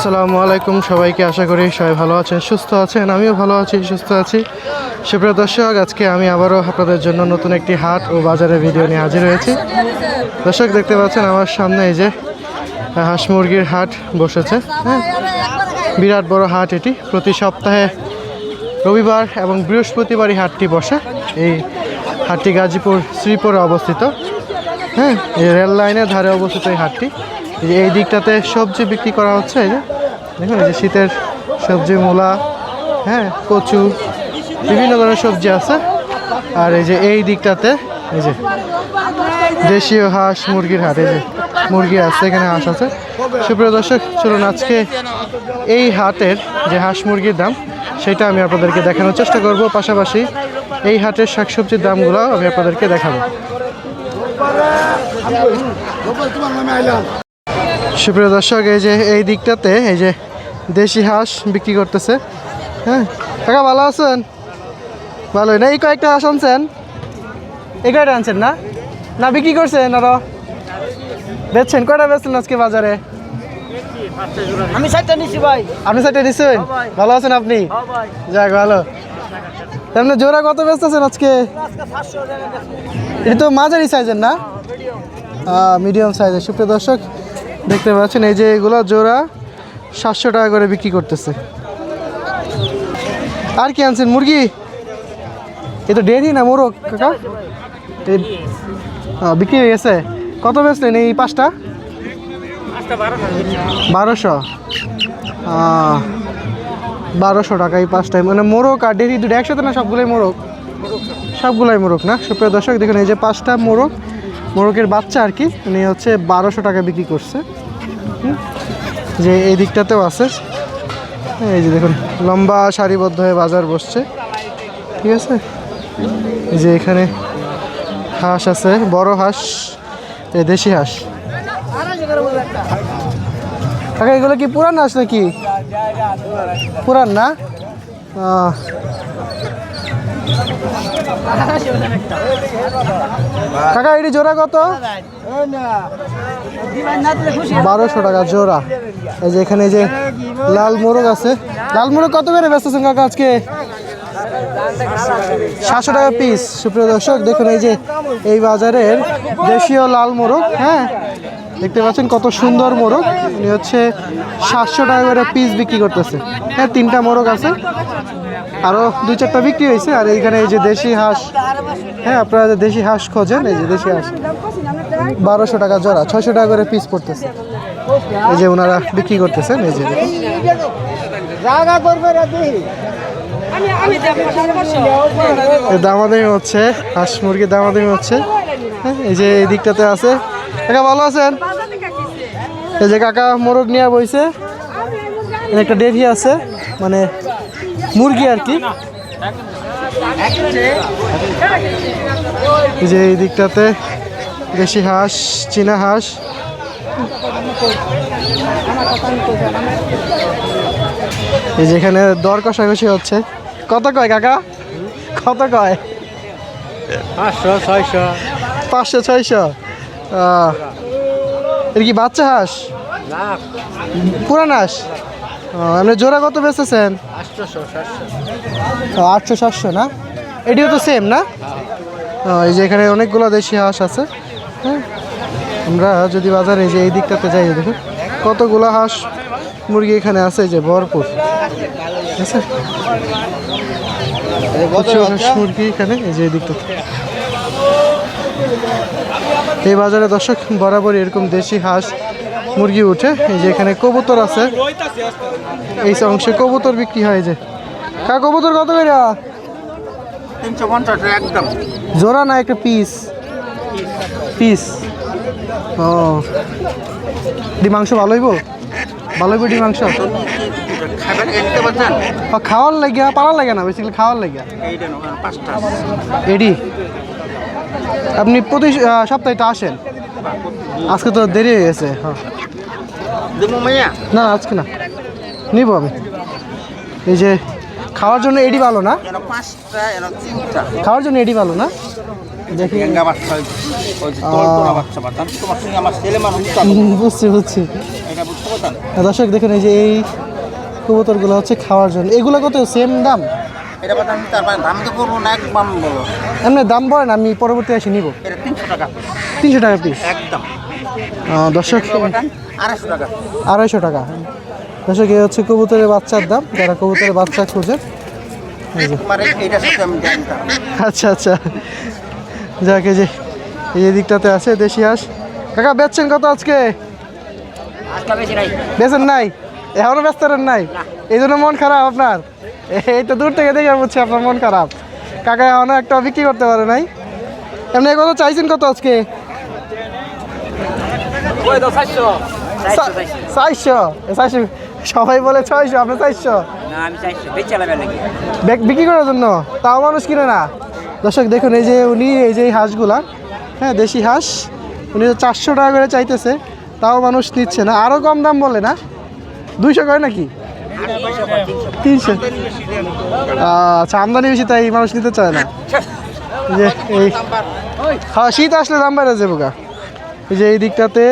আসসালামু আলাইকুম সবাইকে, আশা করি সবাই ভালো আছেন, সুস্থ আছেন, আমিও ভালো আছি, সুস্থ আছি। সুপ্রিয় দর্শক, আজকে আমি আবারও আপনাদের জন্য নতুন একটি হাট ও বাজারের ভিডিও নিয়ে হাজির হয়েছি। দর্শক, দেখতে পাচ্ছেন আমার সামনে এই যে হাঁস মুরগির হাট বসেছে হ্যাঁ? বিরাট বড় হাট এটি। প্রতি সপ্তাহে রবিবার এবং বৃহস্পতিবারই হাটটি বসে। এই হাটটি গাজীপুর শ্রীপুরে অবস্থিত হ্যাঁ? এই রেল লাইনের ধারে অবস্থিত এই হাটটি। এই দিকটাতে সবজি বিক্রি করা হচ্ছে দেখুন যে শীতের সবজি, মূলা হ্যাঁ কচু, বিভিন্ন ধরনের সবজি আছে। আর এই যে এই দিকটাতে, এই যে দেশীয় হাঁস, মুরগির হাট এই যে মুরগি আছে, এখানে হাঁস আছে। সুপ্রিয় দর্শক, চলুন আজকে এই হাটের যে হাঁস মুরগির দাম, সেটা আমি আপনাদেরকে দেখানোর চেষ্টা করব। পাশাপাশি এই হাটের শাকসবজির দামগুলো আমি আপনাদেরকে দেখাবো। সুপ্রিয় দর্শক এই যে এই দিকটাতে এই যে দেশি হাঁস বিক্রি করতেছে। হ্যাঁ? কাকা ভালো আছেন? ভালোই না? এই কয়েকটা হাঁস আনছেন? এই কয়টা আনছেন না? না বিক্রি করছেন আরও? বেচছেন? কয়টা বেচছেন আজকে বাজারে? আমি সাইডটা নিছি ভাই। আপনি সাইডে নিচ্ছেন ভালো আছেন আপনি? যাক ভালো। তেমনি জোড়া কত বেচতেছেন আজকে? এটা তো মাঝারি সাইজের না? মিডিয়াম সাইজের সুপ্রিয় দর্শক দেখতে পাচ্ছেন, এই যে এগুলো জোড়া সাতশো টাকা করে বিক্রি করতেছে। আর কি আনছেন, মুরগি? এ তো ডেরি না মোরগ, কাকা? বিক্রি হয়ে গেছে। কত বেচলেন এই পাঁচটা? বারোশো। বারোশো টাকা এই পাঁচটায়। মানে মোরগ আর ডেরি দুটো একসাথে না সবগুলোই মোরগ? সবগুলাই মোরগ না? সুপ্রিয় দর্শক, দেখুন এই যে পাঁচটা মোরগ, মোরগের বাচ্চা আর কি, উনি হচ্ছে বারোশো টাকা বিক্রি করছে। যে এই দিকটাতেও আছে। এই যে দেখুন, লম্বা সারিবদ্ধ হয়ে বাজার বসছে। ঠিক আছে? এই যে এখানে হাঁস আছে, বড় হাঁস, এই দেশি হাঁস। এগুলো কি পুরান হাঁস নাকি? পুরান না? কাকা, এটি জোড়া কত? বারোশো টাকা জোড়া। এই যে এখানে যে লাল মোরগ আছে। লাল মোরগ কত করে বেচতেছেন কাকা আজকে? সাতশো টাকা পিস সুপ্রিয় দর্শক, দেখুন এই যে এই বাজারের দেশীয় লাল মোরগ হ্যাঁ? দেখতে পাচ্ছেন কত সুন্দর মোরগ। উনি হচ্ছে সাতশো টাকা করে পিস বিক্রি করতেছে। হ্যাঁ তিনটা মোরগ আছে। আরও দুই চারটা বিক্রি হয়েছে আর এইখানে এই যে দেশি হাঁস। হ্যাঁ আপনারা যে দেশি হাঁস খোঁজেন এই যে দেশি হাঁস। বারোশো টাকা জোড়া ছয়শো টাকা করে পিস পড়তেছে। এই যে ওনারা বিক্রি করতেছেন এই যে। দামাদামি হচ্ছে হাঁস মুরগির দামাদামি হচ্ছে। হ্যাঁ, এই যে এই দিকটাতে আছে। কাকা ভালো আছেন? এই যে কাকা মোরগ নিয়ে বইছে। একটা ডেরি আছে মানে মুরগি আর কি? এই যে এই দিকটাতে দেশি হাঁস চীনা হাঁস। এই যেখানে দর কষাকষি হচ্ছে। কত কয় কাকা? কত কয়? পাঁচশো ছয়শো। পাঁচশো ছয়শো। এর কি বাচ্চা হাঁস? পুরান হাঁস? আপনি জোড়া কত সাতশো। আটশো সাতশো না? এটিও তো সেম না? এই যে এখানে অনেকগুলো দেশি হাঁস আছে। হ্যাঁ? আমরা যদি বাজারে এই যে এই দিকটাতে যাই দেখুন কতগুলো হাঁস মুরগি এখানে আছে এই যে ভরপুর। ঠিক আছে মুরগি এখানে এই যে এই দিকটাতে? এই বাজারে দর্শক বরাবর এরকম দেশি হাঁস মুরগি উঠে এই যে এখানে কবুতর আছে। এই অংশে কবুতর বিক্রি হয় যে। কা কবুতর কত করে? তিনশো পঞ্চাশ একদম। জোড়া না একটা পিস পিস ও। ডি মাংস ভালো হইব? ভালো হইব ডি মাংস? খাওয়ার লাগিয়া পালার লাগে না বেসিক্যালি খাওয়ার লাগিয়া? এডি? আপনি প্রতি সপ্তাহে তো আসেন? আজকে তো দেরি হয়ে গেছে হ্যাঁ। না না, আজকে না। নিব আমি। এই যে খাওয়ার জন্য এডি ভালো না? খাওয়ার জন্য এডি ভালো না? বুঝছি দর্শক দেখেন এই যে এই কবুতরগুলো হচ্ছে খাওয়ার জন্য। এগুলো কত? সেম দাম? এটা বাতান তারপরে দাম তো না এমনি দাম বলেন আমি পরবর্তী এসে নিব। তিনশো টাকা। তিনশো টাকা পিস একদম। দর্শক আড়াইশো টাকা। দর্শক এই হচ্ছে কবুতরের বাচ্চার দাম। যারা কবুতরের বাচ্চা খুঁজে আচ্ছা আচ্ছা। যাক এই যে এই দিকটাতে আছে দেশি হাঁস। কাকা বেচছেন কত আজকে? বেচেন নাই? এখনও ব্যস্ত নাই? এই জন্য মন খারাপ আপনার? এই তো দূর থেকে দেখে বুঝছি আপনার মন খারাপ। কাকা এখনও একটা বিক্রি করতে পারে নাই। এমনি কত চাইছেন কত আজকে? চারশো। চারশো সবাই বলে ছয়শো আপনি চারশো। বিক্রি করার জন্য? তাও মানুষ কিনে না। দর্শক দেখুন এই যে উনি এই যে হাঁসগুলা হ্যাঁ দেশি হাঁস উনি চারশো টাকা করে চাইতেছে তাও মানুষ নিচ্ছে না। আরও কম দাম বলে না? দুইশো করে নাকি? তিনশো। আচ্ছা আমদানি বেশি তাই মানুষ নিতে চায় না। যে এই হ্যাঁ শীত আসলে দাম বেড়ে যাব গা। এই যে এই দিকটাতে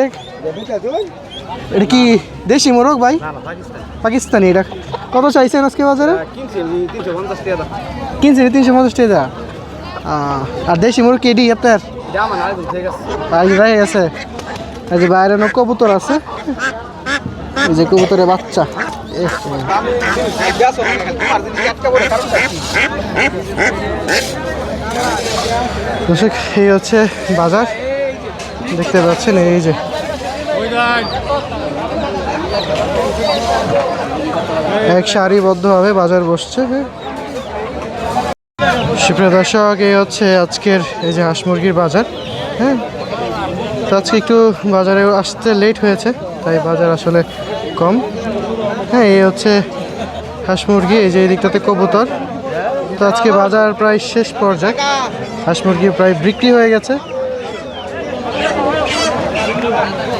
এটা কি দেশি মোরগ ভাই? পাকিস্তানি। এটা কত চাইছেন আজকে বাজারে? কিনছে তিনশো পঞ্চাশ টাকা আর দেশি মোরগ কেডি আপনার? গেছে এই যে বাইরে নো কবুতর আছে। এই যে কবুতরের বাচ্চা। দর্শক এই হচ্ছে বাজার। দেখতে পাচ্ছেন এই যে এক সারিবদ্ধভাবে বাজার বসছে। সুপ্রিয় দর্শক, এই হচ্ছে আজকের এই যে হাঁস মুরগির বাজার হ্যাঁ? তো আজকে একটু বাজারে আসতে লেট হয়েছে, তাই বাজার আসলে কম। হ্যাঁ এই হচ্ছে হাঁস মুরগি, এই যে এই দিকটাতে কবুতর। তো আজকে বাজার প্রায় শেষ পর্যায়ে, হাঁস মুরগি প্রায় বিক্রি হয়ে গেছে।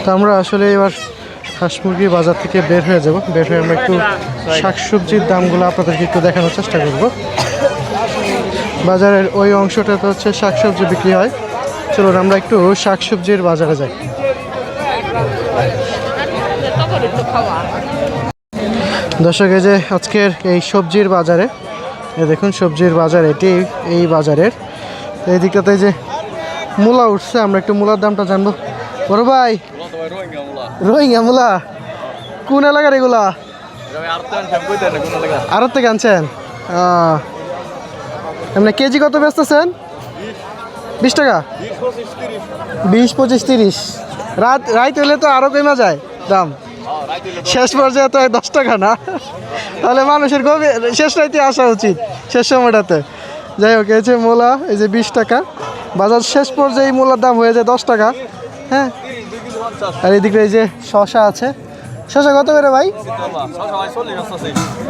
তো আমরা আসলে এবার হাঁস মুরগির বাজার থেকে বের হয়ে যাব। বের হয়ে আমরা একটু শাকসবজির দামগুলো আপনাদেরকে একটু দেখানোর চেষ্টা করব। বাজারের ওই অংশটাতে হচ্ছে শাকসবজি বিক্রি হয়। চলুন, আমরা একটু শাকসবজির বাজারে যাই। দর্শক, এই যে আজকের এই সবজির বাজারে দেখুন সবজির বাজার, এটি এই বাজারের। এই দিকটাতে যে মূলা উঠছে, আমরা একটু মূলার দামটা জানব। বড় ভাই রোহিঙ্গা মূলা। কোন এলাকার এগুলা? আরত থেকে আনছেন? এমনি কেজি কত বেচতেছেন? বিশ টাকা? বিশ পঁচিশ তিরিশ। রাত রাত হলে তো আরও কমা যায় দাম। শেষ পর্যায়ে তো দশ টাকা না। তাহলে মানুষের গভীর শেষ রাইতে আসা উচিত শেষ সময়টাতে। যাই হোক এই যে মোলা এই যে বিশ টাকা। বাজার শেষ পর্যায়ে এই মূলার দাম হয়ে যায় দশ টাকা। হ্যাঁ? আর এদিকে এই যে শশা আছে। শশা কত করে ভাই?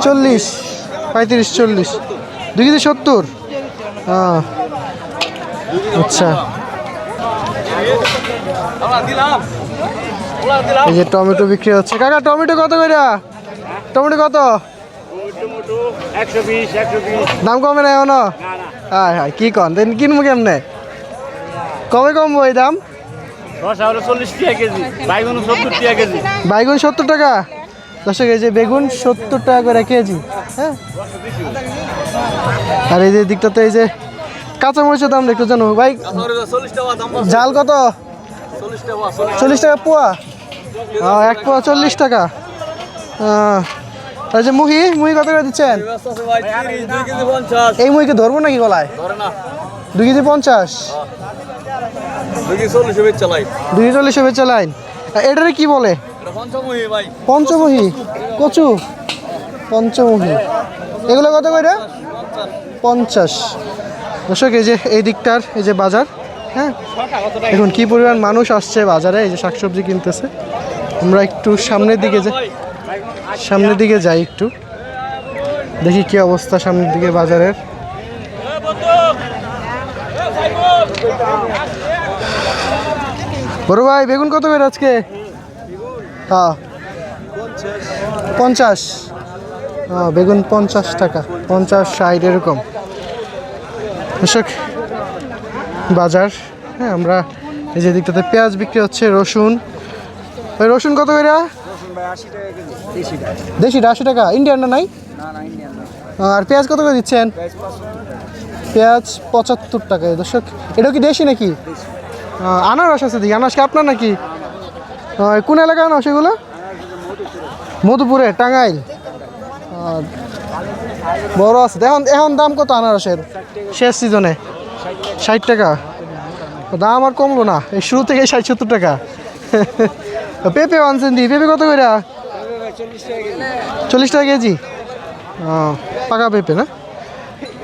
চল্লিশ। পঁয়ত্রিশ চল্লিশ। দুই কেজি সত্তর? আচ্ছা। এই যে টমেটো বিক্রি হচ্ছে। কাকা টমেটো কত করে? টমেটো কত? দাম কমে না এখনও হ্যাঁ হ্যাঁ কি কন? দেন কিনবো কেমনে? কবে কমবো এই দাম? রসা হলো চল্লিশ টাকা কেজি বাইগুন সত্তর টাকা কেজি। বাইগুন সত্তর টাকা? দর্শক এই যে বেগুন সত্তর টাকা করে কেজি হ্যাঁ? আর এই যে দিকটাতে এই যে কাঁচা মরিচের দাম একটু জানো? ভাই চল্লিশ টাকা দাম জাল কত? চল্লিশ টাকা পোয়া? এক পোয়া চল্লিশ টাকা। আর যে মুহি মুহি কত করে দিচ্ছেন? কেজি এই মুহিকে ধরবো নাকি গলায়? ধরে না। দুই কেজি পঞ্চাশ? কেজি চল্লিশ বেচ চালাইন এটারে কি বলে? এটা পঞ্চমী ভাই। পঞ্চমুখী? কচু? পঞ্চমুখী। এগুলো কত করে? পঞ্চাশ। দর্শক এই যে এই দিকটার এই যে বাজার হ্যাঁ? এখন কি পরিমাণ মানুষ আসছে বাজারে এই যে শাকসবজি কিনতেছে। আমরা একটু সামনের দিকে যাই। সামনের দিকে যাই একটু। দেখি কি অবস্থা সামনের দিকে বাজারের। বড় ভাই, বেগুন কত করে আজকে? হ্যাঁ। পঞ্চাশ। হ্যাঁ বেগুন পঞ্চাশ টাকা। পঞ্চাশ ষাট এরকম। দর্শক, বাজার হ্যাঁ আমরা এই যে দিকটাতে পেঁয়াজ বিক্রি হচ্ছে, রসুন। ওই রসুন কত করে? দেশিটা আশি টাকা? ইন্ডিয়ানটা নাই? আর পেঁয়াজ কত করে দিচ্ছেন? পেঁয়াজ পঁচাত্তর টাকা দর্শক, এটা কি দেশি নাকি? আনারস আছে দেখি, আনারস কি আপনার নাকি? কোন এলাকায় আনারস এগুলো? মধুপুরে, টাঙ্গাইল। বড় আছে। এখন এখন দাম কত আনারসের? শেষ সিজনে। ষাট টাকা। দাম আর কমলো না। এই শুরু থেকে ষাট সত্তর টাকা। পেঁপে আনছেন দি। পেঁপে কত করে চল্লিশ টাকা কেজি। পাকা পেঁপে না?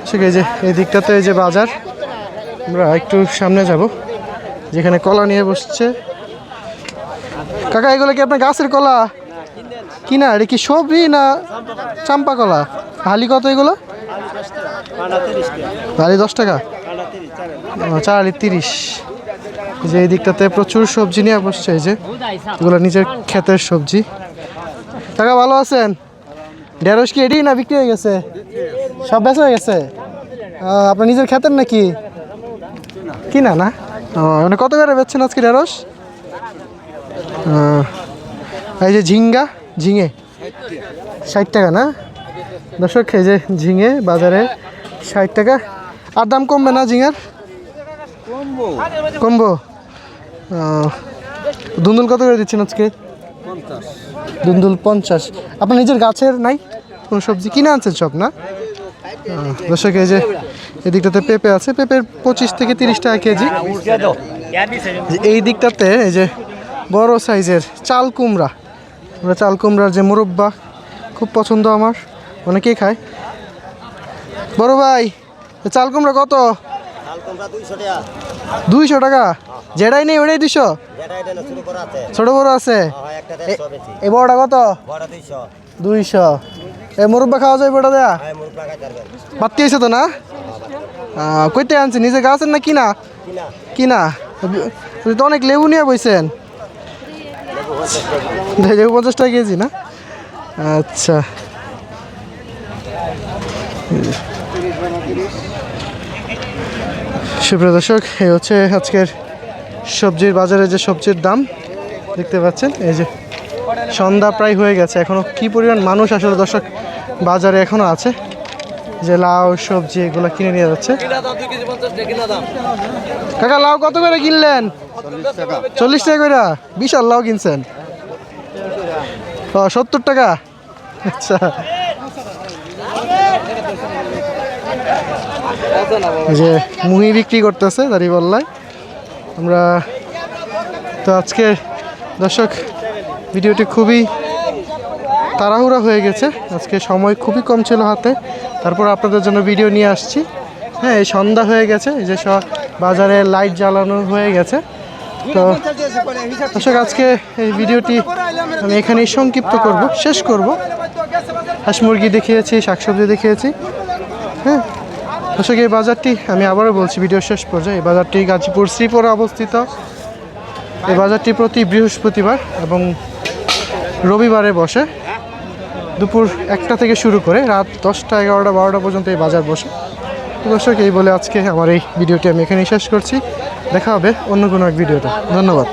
ঠিক আছে, এই দিকটাতে এই যে বাজার। আমরা একটু সামনে যাব। যেখানে কলা নিয়ে বসছে। কাকা, এগুলো কি আপনার গাছের কলা? কিনা এটা কি সবজি না চাম্পা কলা? হালি কত এগুলো? হালি দশ টাকা। চার হালি তিরিশ। যে এই দিকটাতে প্রচুর সবজি নিয়ে বসছে, এই যে এগুলো নিজের ক্ষেতের সবজি। কাকা, ভালো আছেন? ঢেঁড়স কি এডি না বিক্রি হয়ে গেছে? সব বেচা হয়ে গেছে? আপনার নিজের ক্ষেতের নাকি? কিনা না? মানে কত করে বেচছেন আজকে ঢেঁড়স? এই যে ঝিঙ্গা, ঝিঙে। ষাট টাকা, না? দর্শক, এই যে ঝিঙে বাজারে ষাট টাকা। আর দাম কমবে না ঝিঙার? কমবো। দুন্দুল কত করে দিচ্ছেন আজকে? দুন্দুল পঞ্চাশ। আপনার নিজের গাছের নাই? কোন সবজি কিনে আনছেন সব, না? দর্শক, এই যে এদিকটাতে পেঁপে আছে, পেঁপের পঁচিশ থেকে তিরিশ টাকা কেজি। এই দিকটাতে এই যে বড় সাইজের চাল কুমড়া। আমরা চাল কুমড়ার যে মুরব্বা, খুব পছন্দ আমার, অনেকেই খায়। বড় ভাই, চাল কুমড়া কত? দুইশো টাকা। যেটাই নেই, ওটাই দুইশো? ছোট বড় আছে? এই বড়টা কত? দুইশো। এই মুরব্বা খাওয়া যায় বড়টা দেয়া? বাত্তি হয়েছে তো না? কইতে আনছি, নিজে গাছের না কিনা? কিনা? তো অনেক লেবু নিয়ে বইছেন। লেবু পঞ্চাশ টাকা কেজি, না? আচ্ছা। সুপ্রিয় দর্শক, এই হচ্ছে আজকের সবজির বাজারে যে সবজির দাম, দেখতে পাচ্ছেন? এই যে সন্ধ্যা প্রায় হয়ে গেছে। এখনও কি পরিমাণ মানুষ আসলে দর্শক বাজারে এখনও আছে? যে লাউ, সবজি এগুলো কিনে নিয়ে যাচ্ছে। কাকা, লাউ কত করে কিনলেন? চল্লিশ টাকা করে বিশাল লাউ কিনছেন। ও, সত্তর টাকা? আচ্ছা। যে মুহি বিক্রি করতেছে দাঁড়িপাল্লায় আমরা তো আজকে দর্শক, ভিডিওটি খুবই তাড়াহুড়া হয়ে গেছে। আজকে সময় খুবই কম ছিল হাতে। তারপর আপনাদের জন্য ভিডিও নিয়ে আসছি। হ্যাঁ এই সন্ধ্যা হয়ে গেছে, এই যে সব বাজারে লাইট জ্বালানো হয়ে গেছে। তো দর্শক, আজকে এই ভিডিওটি আমি এখানেই সংক্ষিপ্ত করব, শেষ করব। হাঁস মুরগি দেখিয়েছি, শাকসবজি দেখিয়েছি। হ্যাঁ দর্শক, এই বাজারটি, আমি আবারও বলছি ভিডিও শেষ পর্যায়ে। এই বাজারটি গাজীপুর শ্রীপুরে অবস্থিত। এই বাজারটি প্রতি বৃহস্পতিবার এবং রবিবারে বসে। দুপুর একটা থেকে শুরু করে রাত দশটা, এগারোটা, বারোটা পর্যন্ত এই বাজার বসে। তো দর্শক, এই বলে আজকে আমার এই ভিডিওটি আমি এখানেই শেষ করছি। দেখা হবে অন্য কোনো এক ভিডিওতে। ধন্যবাদ।